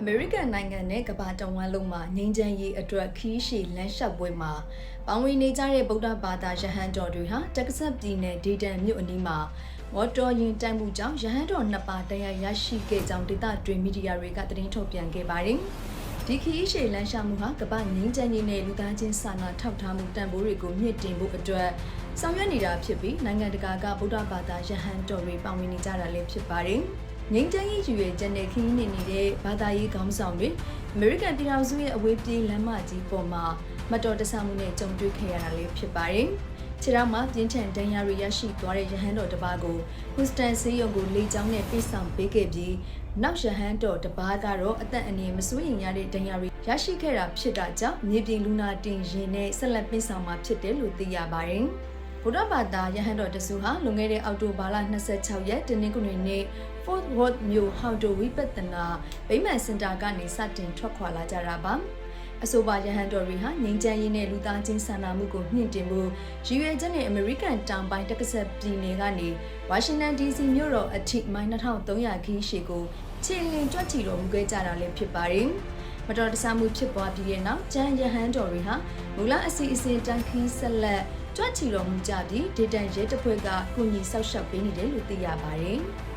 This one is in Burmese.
အမေရိကန်နိုင်ငံနဲ့ကမ္ဘာတဝန်းလုံးမှာငြိမ်းချမ်းရေးအတွက်ခီးရှည်လမ်းလျှောက်ပွဲမှာပေါင်းဝင်နေကြတဲ့ဗုဒ္ဓဘာသာယဟန်တော်တွေဟာတက္ကဆက်ပြည်နယ်ဒေတန်မြို့အနီးမှာမော်တော်ယာဉ်တိုက်မှုကြောင့်ယဟန်တော်နှစ်ပါးတရားရရှိခဲ့ကြောင်းဒေသတွင်မီဒီယာတွေကသတင်းထုတ်ပြန်ခဲ့ပါတယ်။ဒီခီးရှည်လမ်းလျှောက်မှုဟာကမ္ဘာငြိမ်းချမ်းရေးနဲ့လူသားချင်းစာနာထောက်ထားမှုတန်ဖိုးတွေကိုမြင့်တင်ဖို့အတွက်ဆောင်ရွက်နေတာဖြစ်ပြီးနိုင်ငံတကာကဗုဒ္ဓဘာသာယဟန်တော်တွေပါဝင်နေကြတာလည်းဖြစ်ပါတယ်။ ငိမ့်တန်းရေးယူရဲ့ကျန်တဲ့ခင်းနေနေတဲ့ဘာသာရေးခေါင်းဆောင်တွေအမေရိကန်ပြည်ထောင်စုရဲ့အဝေးပြေးလမ်းမကြီးပေါ်မှာမတော်တဆမှုနဲ့ကြုံတွေ့ခဲ့ရတာလည်းဖြစ်ပါတယ်။ခြေထောက်မှာပြင်းထန်ဒဏ်ရာတွေရရှိသွားတဲ့ရဟန်းတော်တစ်ပါးကိုဟူစတန်ဆေးရုံကိုလေကြောင်းနဲ့ပြေးဆောင်ပေးခဲ့ပြီးနောက်ရဟန်းတော်တစ်ပါးကတော့အသက်အန္တရာယ်မစိုးရိမ်ရတဲ့ဒဏ်ရာတွေရရှိခဲ့တာဖြစ်တာကြောင့်မြေပြင်လူနာတင်ရင်နဲ့ဆက်လက်ပြေးဆောင်မှာဖြစ်တယ်လို့သိရပါတယ်။ ဗုဒ္ဓဘာသာယဟန်တော်တဆူဟာလွန်ခဲ့တဲ့အောက်တိုဘာလ26ရက်တနင်္ဂနွေနေ့ Fort Worth မြို့ဟောင်တိုဝိပဿနာဗိမာန်စင်တာကနေစတင်ထွက်ခွာလာကြတာပါအဆိုပါယဟန်တော်တွေဟာငြိမ်းချမ်းရေးနဲ့လူသားချင်းစာနာမှုကိုမြင့်တင်ဖို့ရည်ရွယ်ချက်နဲ့အမေရိကန်တောင်ပိုင်းတက္ကဆက်ပြည်နယ်ကနေဝါရှင်တန် DC မြို့တော်အထိမိုင်2300ခီးရှီကိုခြေလျင်တွက်ချီတော်မူခဲ့ကြတာလည်းဖြစ်ပါတယ်မတော်တဆမှုဖြစ်ပွားပြီးတဲ့နောက်ကျန်းရဟန်းတော်တွေဟာမူလအစီအစဉ်တန်ခီးဆက်လက် ကြွချီတော်မူကြပြီးဒေတန်ရဲတပ်ဖွဲ့ကကုညီဆောက်ရှောက်ပေးနေတယ်လို့သိရပါတယ်။